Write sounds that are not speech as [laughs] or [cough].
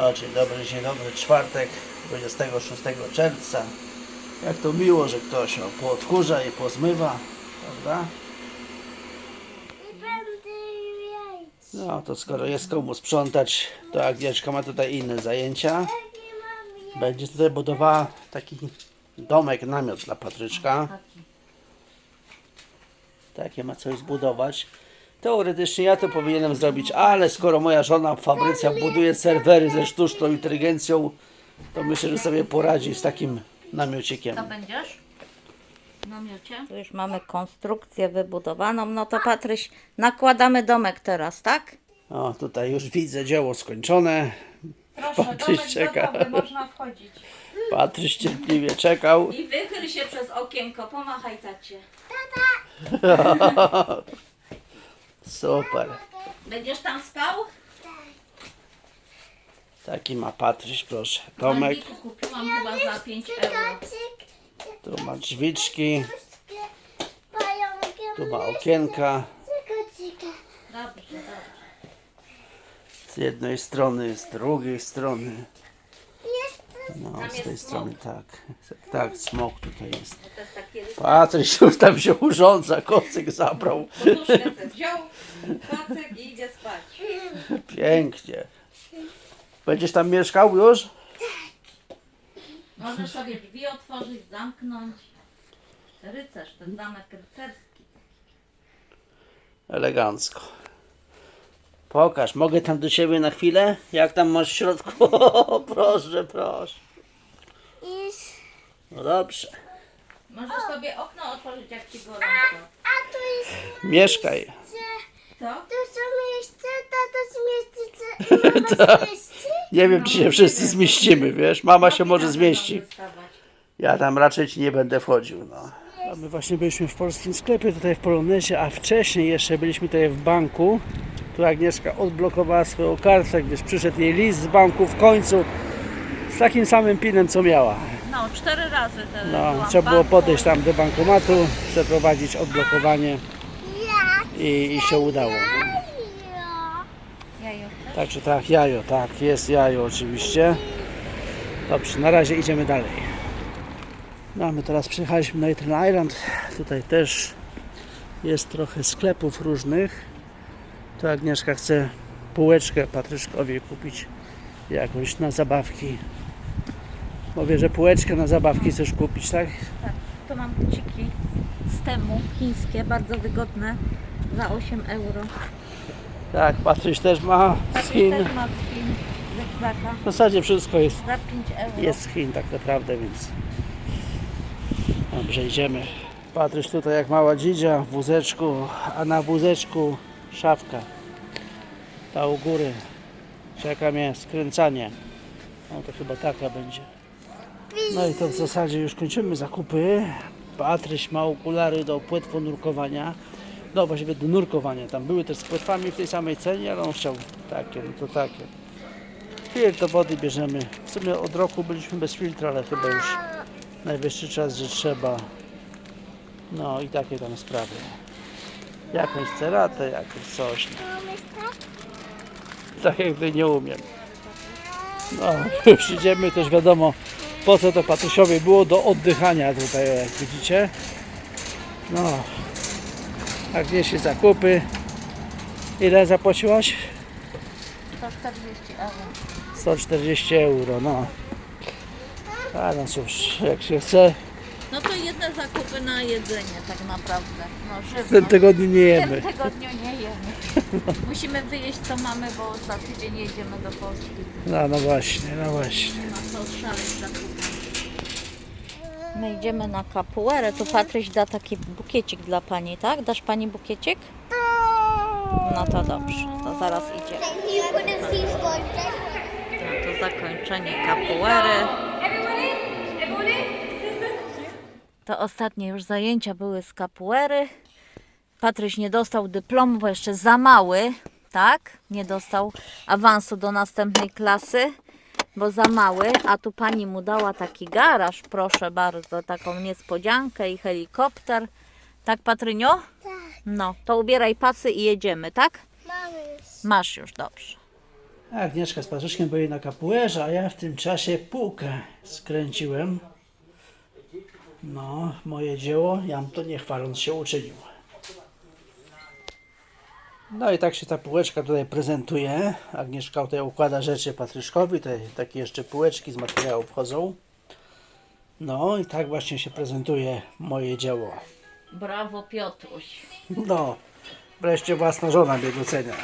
O, dzień dobry, dzień dobry. Czwartek, 26 czerwca. Jak to miło, że ktoś o, poodkurza i pozmywa, prawda? No to skoro jest komu sprzątać, to Agnieszka ma tutaj inne zajęcia. Będzie tutaj budowała taki domek, namiot dla Patryczka. Takie ma coś zbudować. Teoretycznie ja to powinienem zrobić, ale skoro moja żona Fabrycja buduje serwery ze sztuczną inteligencją, to myślę, że sobie poradzi z takim namiocikiem. Co będziesz? W namiocie? Tu już mamy konstrukcję wybudowaną. No to Patryś, nakładamy domek teraz, tak? O, tutaj już widzę dzieło skończone. Proszę, Patryś domek czeka. gotowy, można wchodzić. Patryś cierpliwie czekał. I wychyl się przez okienko, pomachaj tacie. [laughs] Super. Będziesz tam spał? Taki ma Patryś, proszę. Magniku kupiłam chyba za 5 euro. Tu ma drzwiczki. Pająkiem Tu ma okienka. cykacyka. Dobrze, dobrze. Z jednej strony, z drugiej strony. No, z tej strony tak. Tak, smok tutaj jest. Rys. Patryś już tam się urządza, kocyk zabrał. Poduszkę sobie wziął, klocek i idzie spać. Pięknie. Będziesz tam mieszkał już? Możesz sobie drzwi otworzyć, zamknąć. Rycerz, ten zamek rycerski. Elegancko. Pokaż, mogę tam do ciebie na chwilę? Jak tam masz w środku? [laughs] Proszę, proszę. Jest. No dobrze. Możesz sobie okno otworzyć, jak ci gorąco. A tu jest Mieszkaj. Co? Tu są miejsce, tato zmieści. [laughs] Mama zmieści. Nie wiem, czy się wszyscy zmieścimy, wiesz? Mama się może zmieści. Ja tam raczej ci nie będę wchodził, no. A my właśnie byliśmy w polskim sklepie tutaj w Polonezie, a wcześniej jeszcze byliśmy tutaj w banku. Tu Agnieszka odblokowała swoją kartę, gdyż przyszedł jej list z banku w końcu z takim samym pinem, co miała. No, cztery razy te No, trzeba było podejść tam do bankomatu, przeprowadzić odblokowanie i, i się udało. Ja. Jajo. Także tak, jajo, tak, jest jajo oczywiście. Dobrze, na razie idziemy dalej. No, my teraz przyjechaliśmy na Eternal Island. Tutaj też jest trochę sklepów różnych. Tu Agnieszka chce półeczkę Patryczkowi kupić jakąś na zabawki. Mówię, że półeczkę na zabawki chcesz kupić, tak? Tak, to mam buciki z temu, chińskie, bardzo wygodne, za 8 euro. Tak, Patryś też ma z Patryk Chin. też ma z Chin, zygzaka, W zasadzie wszystko jest za 5 euro. jest z Chin tak naprawdę, więc dobrze idziemy. Patryś tutaj jak mała dzidzia w wózeczku, a na wózeczku szafka. Ta u góry czeka mnie skręcanie. No to chyba taka będzie. No i to w zasadzie już kończymy zakupy. Patryś ma okulary do płetwonurkowania. No właściwie do nurkowania. Tam były też z płetwami w tej samej cenie, ale on chciał takie, no to takie. Filtr do wody bierzemy. W sumie od roku byliśmy bez filtra, ale chyba już najwyższy czas, że trzeba. No i takie tam sprawy. Jakąś ceratę, jakieś coś. Tak? Tak jakby nie umiem. No, [laughs] już idziemy też wiadomo po co to Patrysiowi było do oddychania tutaj, jak widzicie. No, Agniesie zakupy. Ile zapłaciłaś? 140 euro. 140 euro, no. A no cóż, jak się chce, No to jedne zakupy na jedzenie tak naprawdę. No, w żywność. tym tygodniu nie W tym jemy. tygodniu nie jemy. [laughs] Musimy wyjeść co mamy, bo za tydzień jedziemy do Polski. No, no właśnie, no właśnie. Nie ma co szaleć zakupów. My idziemy na kapuerę. Tu Patryś da taki bukiecik dla pani, tak? Dasz pani bukiecik? No to dobrze, to zaraz idzie. No to zakończenie kapuery. To ostatnie już zajęcia były z kapuery. Patryś nie dostał dyplomu, bo jeszcze za mały, tak? Nie dostał awansu do następnej klasy, bo za mały. A tu pani mu dała taki garaż, proszę bardzo, taką niespodziankę i helikopter. Tak, Patrynio? Tak. No, to ubieraj pasy i jedziemy, tak? Mamy już. Masz już, dobrze. Agnieszka z Patryczkiem byli na kapuerze, a ja w tym czasie półkę skręciłem. No, moje dzieło, jam to nie chwaląc się uczynił. No i tak się ta półeczka tutaj prezentuje. Agnieszka tutaj układa rzeczy Patryczkowi, tutaj takie jeszcze półeczki z materiału wchodzą. No i tak właśnie się prezentuje moje dzieło. Brawo Piotruś. No, wreszcie własna żona mnie docenia.